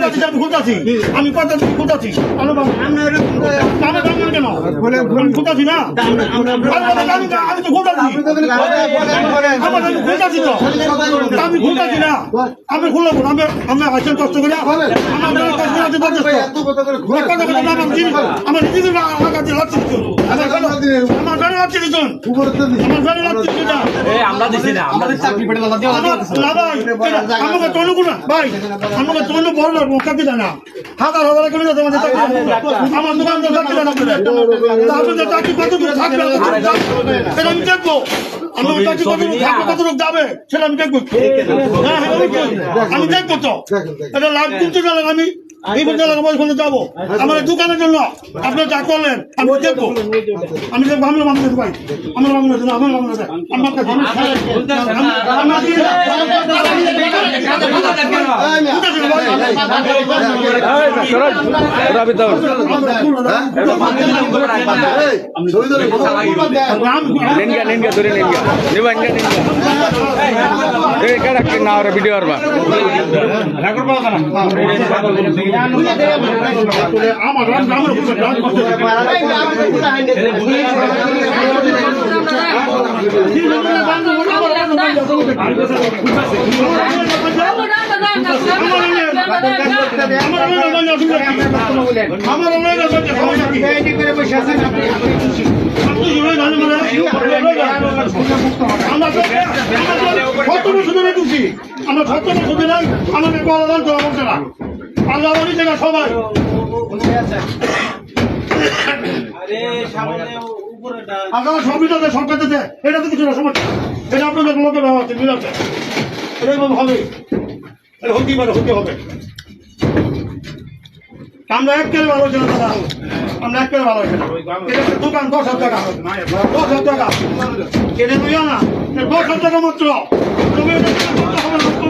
আমি করতেছি আমি কেন না আমি তো খুঁটাছি আমার আমি খুঁটাছি তো আমি খুঁটাছি না আমি খুললাম আমি আমি আছেন কষ্ট করে আমার নিজেদের আমার কাছে লাগছে আমার গাড়ি লাগছে আমার গাড়ি লাগছে আমরা দিছি না আমাদের চাকরি পেটে লাগা দিয়ে আমার না ভাই এটা আমাকে তনু গুণা ভাই আমাকে তনু বড় লোক মুখ কাটি দেয় হাজার হাজার করে যাতে আমাদের চাকরি আমার দোকান তো চাকরি না। করে আপনাদের চাকরি কত দূর থাকবে এটা আমি দেখব। আমার চাকরি কত দূর থাকবে কত লোক যাবে সেটা আমি দেখব। হ্যাঁ হ্যাঁ আমি দেখব। আমি তো। এটা লাভ কিনতে গেলে আমি। এই বলতে গেলে আমার ওখানে যাব আমার দোকানের জন্য আপনি যা করলেন আমি দেখব আমি দেখব আমি মামলা ভাই আমার মামলা দেবো আমার মামলা দেবো আমার ভিডিও আমার রাম করতে আমার আপনি জুড়ে জানেন মানে আমরা কত বছর ধরে ঢুকছি আমরা সত্য বছর ধরে আমাকে বলা দান করা বলছে না আল্লাহ বলি জায়গা সবাই আপনারা সংবিধানে সরকার দিতে এটা তো কিছু না সমস্যা। এটা আপনাদের লোকের ব্যবহার আছে মিল এটা এভাবে হবে। এটা হতেই পারে হতে হবে। আমরা ভালো ছিল দাদা। আমরা এক ভালো ছিল এটা একটা দোকান দশ হাজার টাকা। দশ হাজার টাকা। কেটে তুইও না। দশ হাজার টাকা মাত্র। তুমি এটা হবে না,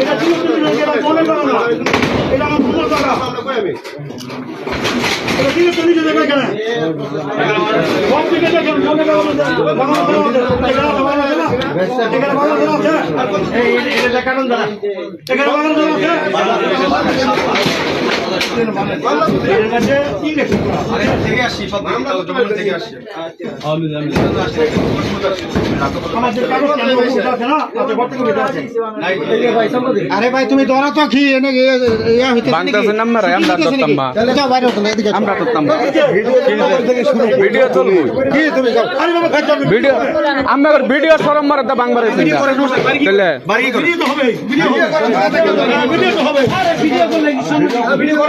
এটা চল্লিশ টাকা এটা মনে করো না। এটা আমার পনেরো টাকা এটা ছিল চল্লিশ টাকা এখানে। সব দিকে দেখেন মনে করো এখানে বাংলা আছে। এখানে বাংলা আছে। আরে ভাই তুমি ধরো তো কি এনে ইয়া হইতে আমরা যাও বাইরে হতো না এদিকে আমরা ধরতাম বা ভিডিও তুলবো কি তুমি যাও? আরে বাবা ভিডিও আমরা ভিডিও সরম মারে দা বাংলা রেছে তাহলে ভিডিও তো হবে ভিডিও হবে। ভিডিও তো হবে। ভিডিও করলে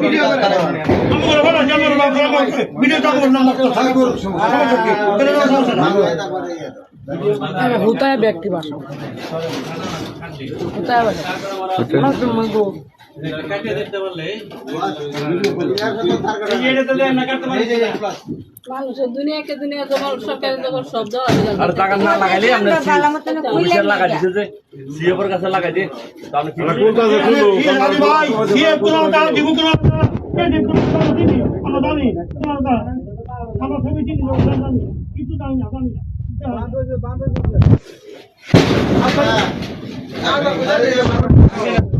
ভিডিও করে ভিডিও সুন্দর করে होता है व्यक्ति भाषा होता है भाषा मंगो মানুষের দুনিয়াকে দুনিয়া তোমার সরকারি যখন সব দেওয়া আর টাকা না লাগাইলে আমরা অফিসের লাগাই দিছে যে সিএফের কাছে লাগাই দিয়ে তো আমরা কি ভাই দিয়ে কোনো টাকা দিব কোনো আমরা জানি আমরা সবই চিনি জানি কিছু জানি না জানি না बांधो जो बांधो जो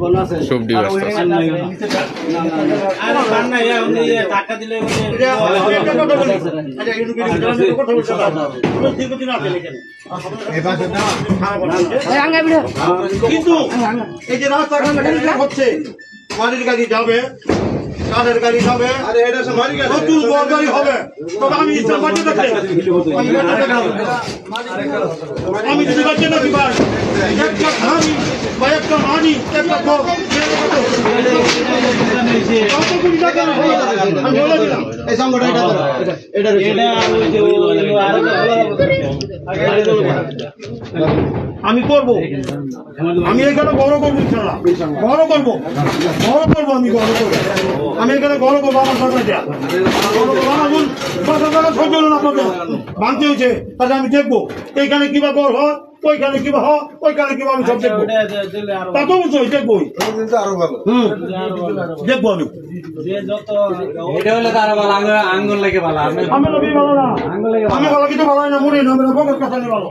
ব্যস্ত আছে। কিন্তু এই যে রাস্তাঘাট হচ্ছে মালির গাড়ি যাবে কাঠের গাড়ি যাবে নতুন বড় গাড়ি হবে। তবে আমি ইসলাম বাড়িতে আমি যদি নাকি একটা বা মানি এটা আমি করব। আমি এখানে বড় করব ইনশাল্লাহ। বড় করব। বড় করব আমি বড় করব। আমি এখানে সরকার সহ্য হলো না আপনাদের। ভাঙতে হয়েছে তাহলে আমি দেখব। এইখানে কিবা গড় হয় ওইখানে কিবা হয় ওইখানে কিবা আমি সব দেখব। তা তো অবশ্যই দেখবোই হুম। দেখব আমি। আঙ্গুল লেগে ভালো আমি ভালো কিছু ভালো না মনে না বকর কথা নেই ভালো।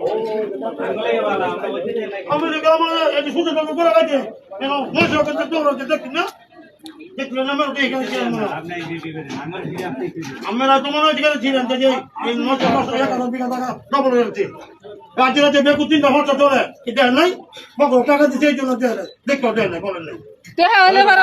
আমি সুযোগ করে গেছে দেখি না? আমার তো মনে হচ্ছে ছিলেন যে এই নশো পাঁচশো এক হাজার বিঘা টাকা ডবল হয়ে যাচ্ছে রাজ্যে রাজ্যে বেকু তিনটা খরচা চলে এটা নাই বকর টাকা দিচ্ছে এই জন্য নাই। দেয় নাই বলেন নাই বাকি দেখা দেখা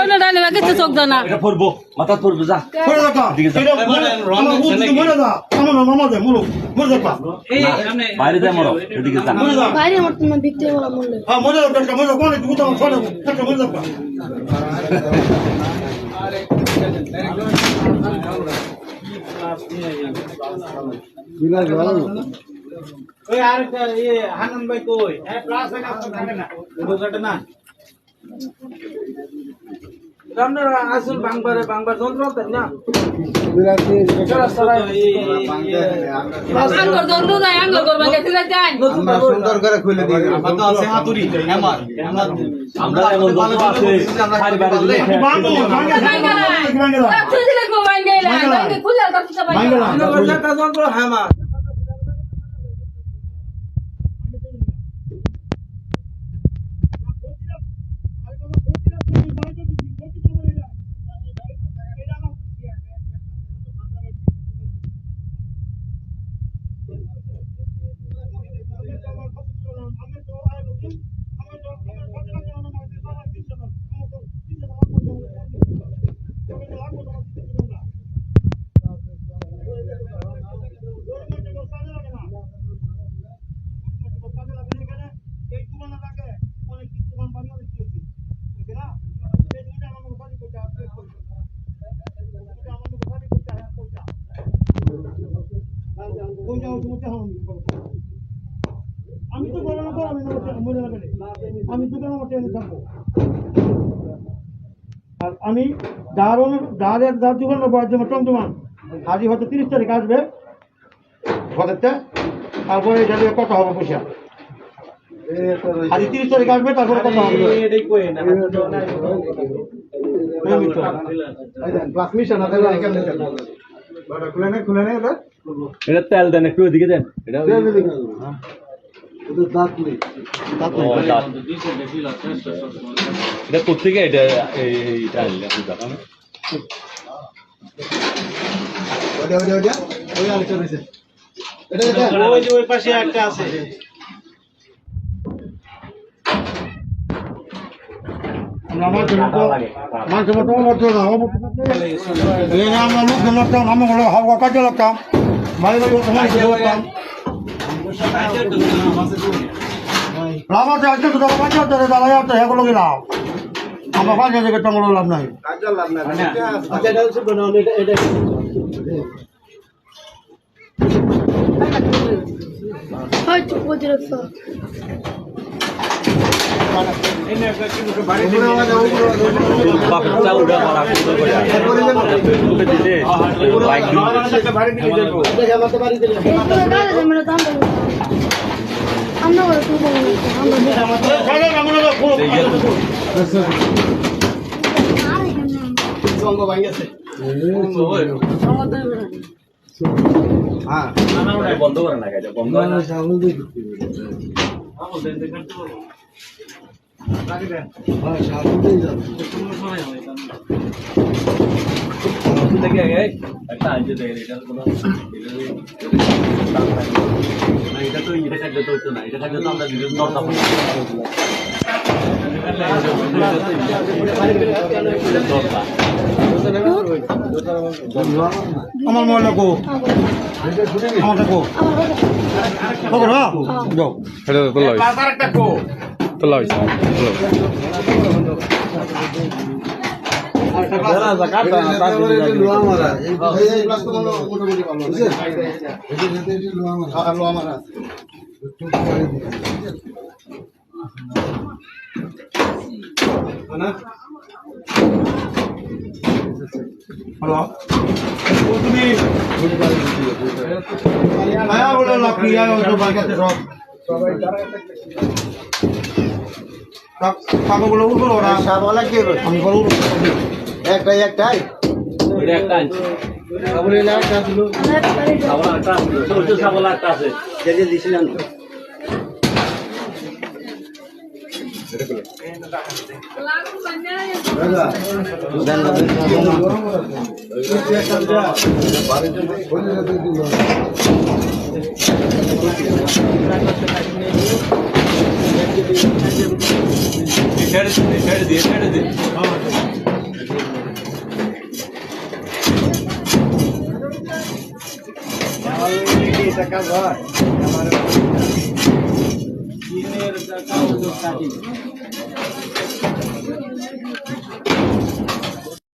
ওই আর ইয়ে হানান ভাই কই? হ্যাঁ প্লাস থাকে না। ওটা না? আপনার আসল বাংবারে বাংবার যন্ত্র তাই না সুন্দর করে খুলে দিই আমরা আছে খুলে যন্ত্র হ্যাঁ আমি তো আমি মনে লাগে আমি দুটো আমার ট্রেনে থাকব আর আমি দারুণ দাঁড়ের দোকান টমটমান। আজই হয়তো তিরিশ তারিখ আসবে। ঘরেরটা। তারপরে এটা নিয়ে কত হবে পয়সা আজই তিরিশ তারিখ আসবে তারপরে কত হবে। এটাই কই না আমি তো। ক্লাস মিশন আছে না কেমনে খুলে নে খুলে নে ওটা এটা তেল দেন একটু ওদিকে দেন। এটা ওটা দাঁত নেই। ও, দাঁত। এটা কোথেকে এটা এইটা আনলে আপনি দেখান ওটা ওটা ওটা ওই আরেকটা রয়েছে। এটা এটা। ওই যে ওই পাশে একটা আছে। আমরা মানুষের মতো মতো আমরা লোক হাওয়া কাজে লাগতাম। লাভ আছে আজকে তো দাদা পাঁচ হাজার দাদা যাচ্ছে এগুলো গেলাম আমরা পাঁচ হাজার টাকা লাভ নাই লাভ বাড়ি দিলে। বন্ধ করে না বন্ধ হয় এটা কোনো না, এটা তো এটা কাটলে তো হতো না এটা কাটলে তো আমরা দিলে নটা আমার মোবাইল কো। আমার যাও এটা তো তোলা হয়েছে। হ্যালো তুমি আয়া বলে না কি আয়া ওই কাগজগুলো উঠবো ওরা। সাপওয়ালা কি? আমি বলব একটাই একটাই? ওইটা একটা আনছে সাবলে একটা ছিল সাবলা একটা আছে ছোট সাবলা একটা আছে